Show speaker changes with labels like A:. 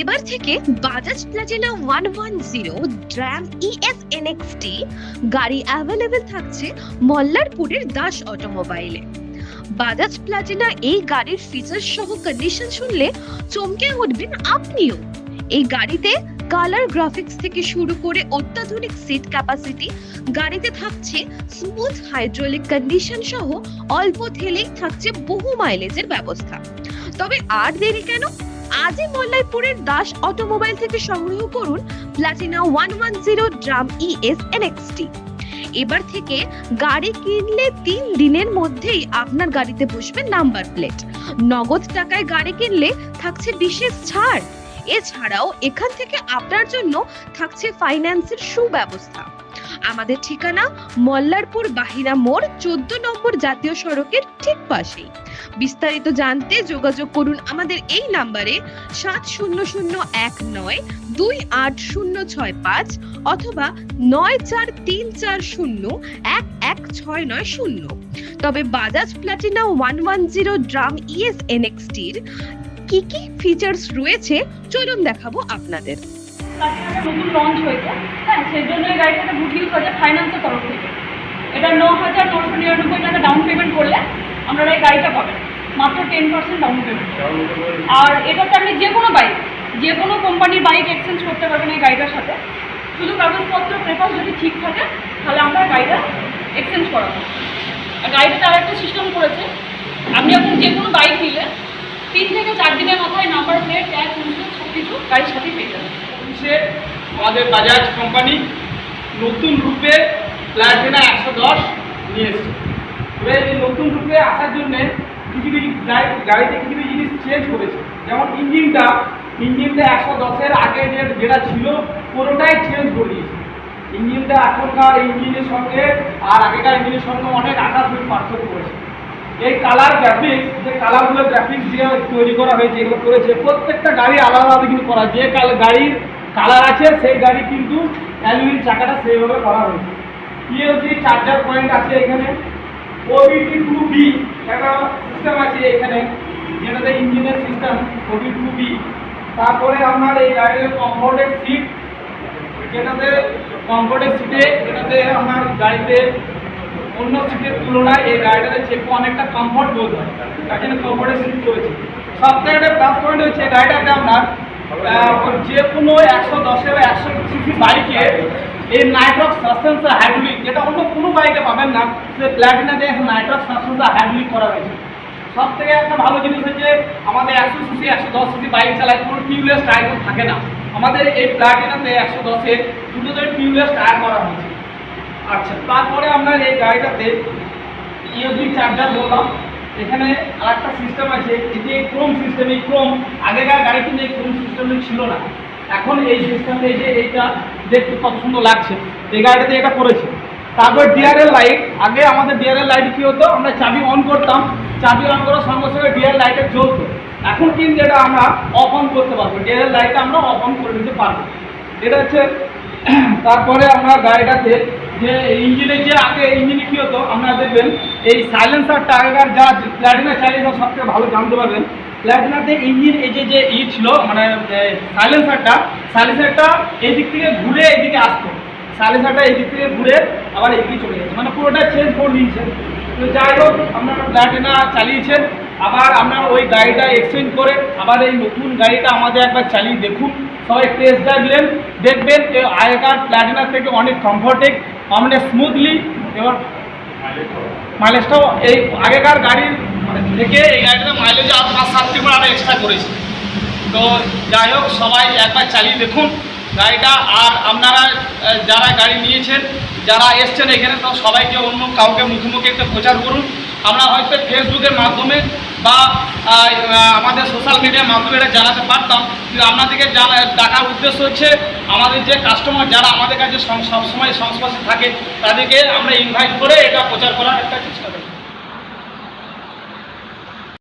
A: এবার থেকে Bajaj Platina one one zero drum ES NXT গাড়ি অ্যাভেলেবেল থাকছে মল্লারপুরের দাস অটোমোবাইলে বাজাজ প্লাটিনা এই গাড়ির ফিচার সহ কন্ডিশন শুনলে চমকে উঠবেন আপনিও। এই গাড়িতে কালার গ্রাফিক্স থেকে শুরু করে অত্যাধুনিক সিট ক্যাপাসিটি গাড়িতে থাকছে স্মুথ হাইড্রোলিক কন্ডিশন সহ অল্প থেলেই থাকছে বহু মাইলেজের ব্যবস্থা। তবে আর দেরি কেন? আজই মল্লাইপুরের দাস অটোমোবাইল থেকে সংগ্রহ করুন Platina one one zero drum ES NXT এবার থেকে গাড়ি কিনলে তিন দিনের মধ্যেই আপনার গাড়িতে বসবে নাম্বার প্লেট। নগদ টাকায় গাড়ি কিনলে থাকছে বিশেষ ছাড়। এছাড়াও এখান থেকে আপনার জন্য থাকছে ফাইন্যান্সের সুব্যবস্থা। আমাদের ঠিকানা মল্লারপুর বাহিরা মোড়, চোদ্দ নম্বর জাতীয় সড়কের ঠিক পাশেই। বিস্তারিত জানতে যোগাযোগ করুন আমাদের এই নাম্বারে সাত শূন্য শূন্য এক নয় দুই আট শূন্য ছয় পাঁচ অথবা নয় চার তিন চার শূন্য এক এক ছয় নয় শূন্য। তবে Bajaj Platina one one zero drum ES এনএক্সটির কি কি ফিচার্স রয়েছে? চলুন দেখাবো আপনাদের।
B: নতুন লঞ্চ হয়েছে। হ্যাঁ সেই জন্য এই গাড়িটাতে বুক ইউজ হয়েছে ফাইন্যান্সের তরফ থেকে। এটা ন হাজার নশো নিরানব্বই টাকা ডাউন পেমেন্ট করলে আপনারা এই গাড়িটা পাবেন। মাত্র টেন পার্সেন্ট ডাউন পেমেন্ট আর এটাতে আপনি যে কোনো বাইক যে কোনো কোম্পানির বাইক এক্সচেঞ্জ করতে পারবেন এই গাড়িটার সাথে। শুধু কাগজপত্র পেপার যদি ঠিক থাকে, তাহলে আমরা গাড়িটা এক্সচেঞ্জ করাবো। আর গাড়িটাতে আর একটা সিস্টেম করেছে। আপনি এখন যে কোনো বাইক নিলে তিন থেকে চার দিনের মাথায় নাম্বার প্লেট ইন্স্যুরেন্স সব কিছু গাড়ির সাথে পেয়ে যাবেন
C: সে আমাদের বাজাজ কোম্পানি নতুন রূপে প্লাটিনা একশো দশ নিয়ে এবার এই নতুন রূপে আসার জন্যে কিছু কিছু গাড়ি- গাড়িতে কিছু কিছু জিনিস চেঞ্জ করেছে। যেমন ইঞ্জিনটা ইঞ্জিনটা একশো দশের আগে যেটা ছিল, পুরোটাই চেঞ্জ করে দিয়েছে। ইঞ্জিনটা এখনকার ইঞ্জিনের সঙ্গে আর আগেকার ইঞ্জিনের সঙ্গে অনেক আকাশ পার্থক্য করেছে। এই কালার গ্রাফিক্স যে কালারগুলো গ্রাফিক্স দিয়ে তৈরি করা হয়েছে, এগুলো করেছে, প্রত্যেকটা গাড়ি আলাদা আলাদা কিন্তু করা যে গাড়ির কালার আছে, সেই গাড়ি কিন্তু অ্যালুমিন চাকাটা সেইভাবে করা হয়েছে। ইএলসি চার্জার পয়েন্ট আছে এখানে। ওবিটি টু বি একটা সিস্টেম আছে এখানে, যেটাতে ইঞ্জিনের সিস্টেম ওবি টু বি তারপরে আপনার এই গাড়ির কমফোর্টের সিট যেটাতে কমফোর্টের সিটে যেটাতে আমার গাড়িতে অন্য সিটের তুলনায় এই গাড়িটাতে চেপে অনেকটা কমফোর্ট বোধ হয়। তার জন্য কমফোর্টের সিট করেছে সব থেকে একটা প্লাস পয়েন্ট হচ্ছে গাড়িটাতে আপনার যে কোনো একশো দশে বা একশো সিসি বাইকে এই নাইট্রক্স সাসপেন্সার হাইড্রোলিক যেটা অন্য কোনো বাইকে পাবেন না, সে প্ল্যাটিনাতে নাইট্রক্স সাসপেন্সার হাইড্রোলিক করা হয়েছে। সব থেকে একটা ভালো জিনিস হচ্ছে, আমাদের একশো সিসি, একশো দশ সিসি বাইক চালায় কোনো টিউবলেস টায়ার থাকে না। আমাদের এই প্ল্যাটিনাতে একশো দশে দুটোতে টিউবলেস টায়ার করা হয়েছে। আচ্ছা তারপরে আপনার এই গাড়িটাতে ইউএসবি চার্জার বললাম এখানে আরেকটা সিস্টেম আছে এটি এই ক্রোম সিস্টেম এই ক্রোম আগেকার গাড়ি কিন্তু এই ক্রোম সিস্টেমে ছিল না, এখন এই সিস্টেমে যে এইটা দেখতে কত সুন্দর লাগছে। এই গাড়িটাতে এটা করেছে। তারপর ডিআরএল লাইট আগে আমাদের ডিআরএল লাইট কী হতো? আমরা চাবি অন করতাম, চাবি অন করার সঙ্গে সঙ্গে ডিআরএল লাইটে জ্বলতো। এখন কিন্তু এটা আমরা অফ অন করতে পারব ডিআরএল লাইটটা আমরা অফ অন করে নিতে পারব। এটা হচ্ছে, তারপরে আমরা গাড়িটাতে যে ইঞ্জিনের যে আগে ইঞ্জিনে কী হতো, আপনারা দেখবেন, এই সাইলেন্সারটা আগেকার যা প্ল্যাটিনা চালিয়ে সব থেকে ভালো জানতে পারবেন। প্ল্যাটিনাতে ইঞ্জিন এই যে যে ই ছিল মানে সাইলেন্সারটা সাইলেন্সারটা এই দিক থেকে ঘুরে এইদিকে আসতো। সাইলেন্সারটা এই দিক থেকে ঘুরে আবার এদিকে চলে যেত মানে পুরোটা চেঞ্জ করে নিয়েছে। তো যাই হোক, আপনারা প্ল্যাটিনা চালিয়েছেন। আবার আপনার ওই গাড়িটা এক্সচেঞ্জ করে আবার এই নতুন গাড়িটা আমাদের একবার চালিয়ে দেখুন। সবাই টেস্ট ড্রাইভ দেখবেন আগেকার প্ল্যাটিনার থেকে অনেক কমফর্টেক অনেক স্মুথলি এবং মাইলেজটাও এই আগেকার গাড়ির থেকে এই গাড়িটা মাইলেজ আর পাঁচ সাত থেকে আরও এক্সট্রা করেছে। তো যাই হোক, সবাই একবার চালিয়ে দেখুন। গাড়িটা আর আপনারা যারা গাড়ি নিয়েছেন, যারা এসছেন এখানে, তো সবাইকে অন্য কাউকে মুখে মুখে একটা প্রচার করুন। আমরা হয়তো ফেসবুকের মাধ্যমে বা আমাদের সোশ্যাল মিডিয়ার মাধ্যমে এটা জানাতে পারতাম। কিন্তু আপনাদেরকে জানা ডাকার উদ্দেশ্য হচ্ছে আমাদের যে কাস্টমার যারা আমাদের কাছে সবসময় সংস্পর্শে থাকে, তাদেরকে আমরা ইনভাইট করে এটা প্রচার করার একটা চেষ্টা করি।